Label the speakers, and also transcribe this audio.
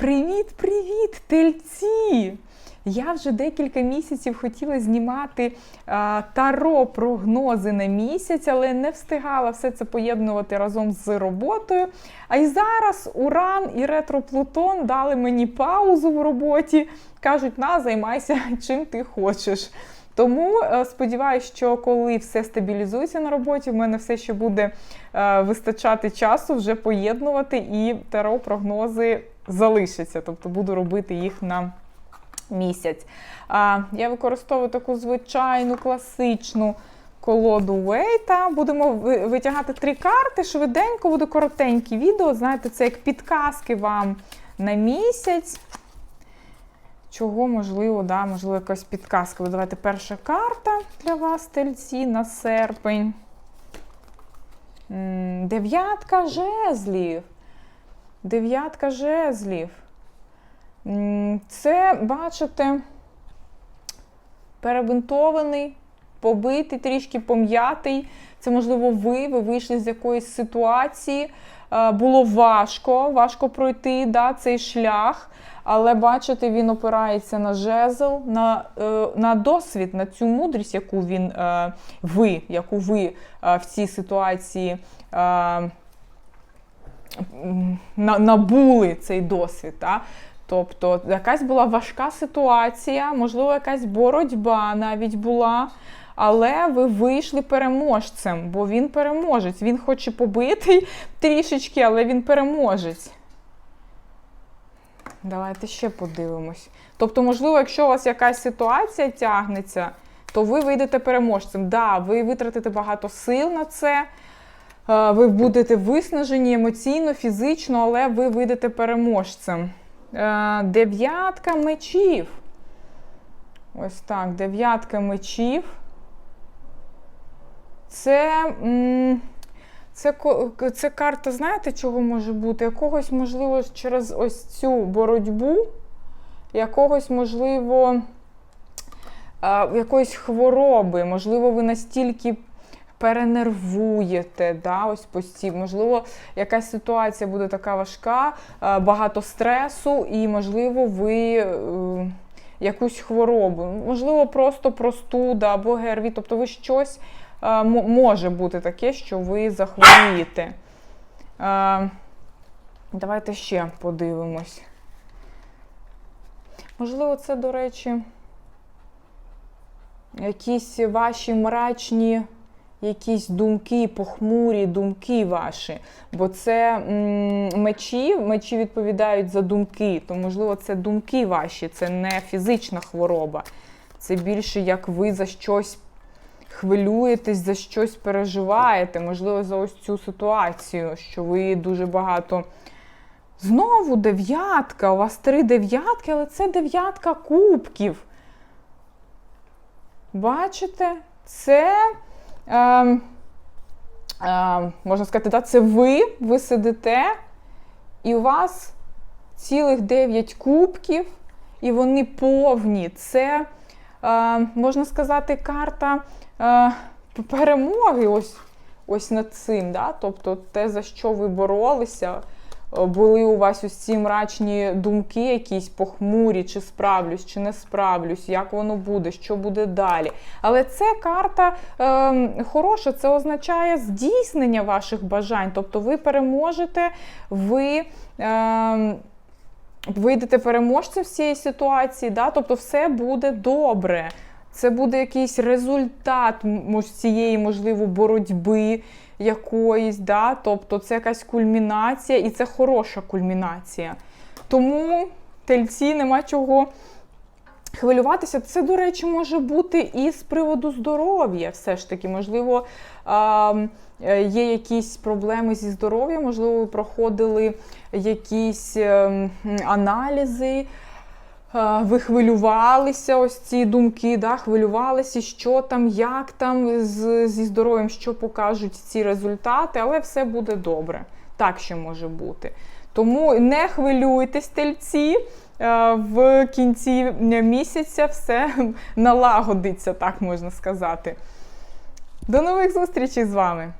Speaker 1: Привіт-привіт, тельці! Я вже декілька місяців хотіла знімати а, таро прогнози на місяць, але не встигала все це поєднувати разом з роботою. А й зараз Уран і ретро Плутон дали мені паузу в роботі. Кажуть, на, займайся чим ти хочеш. Тому е, сподіваюся, що коли все стабілізується на роботі, в мене все ще буде е, вистачати часу вже поєднувати, і таро прогнози залишаться. Тобто буду робити їх на місяць. А, Я використовую таку звичайну класичну колоду Вейта. Будемо витягати три карти. Швиденько буде коротеньке відео. Знаєте, це як підказки вам на місяць. Чого можливо, да, можливо, якась підказка. Давайте перша карта для вас, тельці, на серпень. Дев'ятка жезлів. Дев'ятка жезлів. Це, бачите, перебинтований, побитий, трішки пом'ятий. Це, можливо, ви, ви вийшли з якоїсь ситуації. Е, Було важко, важко пройти да, цей шлях. Але бачите, він опирається на жезл, на, е, на досвід, на цю мудрість, яку він е, ви, яку ви в цій ситуації набули цей досвід. Да? Тобто якась була важка ситуація, можливо, якась боротьба навіть була. Але ви вийшли переможцем, бо він переможець. Він хоч і побитий трішечки, але він переможець. Давайте ще подивимось. Тобто, можливо, якщо у вас якась ситуація тягнеться, то ви вийдете переможцем. Да, ви витратите багато сил на це, ви будете виснажені емоційно, фізично, але ви вийдете переможцем. Е, Дев'ятка мечів. Ось так, дев'ятка мечів. Це, це, це карта, знаєте, чого може бути? Якогось, можливо, через ось цю боротьбу, якогось, можливо, якоїсь хвороби. Можливо, ви настільки перенервуєте, да, ось постійно. Можливо, якась ситуація буде така важка, багато стресу, і, можливо, ви. е, Якусь хворобу, можливо, просто простуда або ГРВІ, тобто ви щось е, може бути таке, що ви захворієте. Е, Давайте ще подивимось. Можливо, це, до речі, якісь ваші мрачні якісь думки, похмурі думки ваші. Бо це мечі, мечі відповідають за думки, то, можливо, це думки ваші, це не фізична хвороба. Це більше як ви за щось хвилюєтесь, за щось переживаєте, можливо, за ось цю ситуацію, що ви дуже багато. Знову дев'ятка, у вас три дев'ятки, але це дев'ятка кубків. Бачите? Це, можна сказати, да, це ви, ви сидите, і у вас цілих 9 кубків, і вони повні. Це, е, можна сказати, карта е, перемоги ось, ось над цим. Да? Тобто те, за що ви боролися. Е, Були у вас ці мрачні думки, якісь похмурі, чи справлюсь, чи не справлюсь, як воно буде, що буде далі. Але це карта е, хороша, це означає здійснення ваших бажань. Тобто ви переможете, ви. Е, Вийдете переможцем з цієї ситуації, да? тобто все буде добре. Це буде якийсь результат цієї, можливо, боротьби якоїсь, да? тобто це якась кульмінація, і це хороша кульмінація. Тому тельці нема чого хвилюватися. Це, до речі, може бути і з приводу здоров'я. Все ж таки, можливо, е, є якісь проблеми зі здоров'ям, можливо, ви проходили якісь ем, аналізи. Ви хвилювалися, ось ці думки, да, хвилювалися, що там, як там з, зі здоров'ям, що покажуть ці результати, але все буде добре. Так ще може бути. Тому не хвилюйтесь, тельці. В кінці місяця все налагодиться, так можна сказати. До нових зустрічей з вами!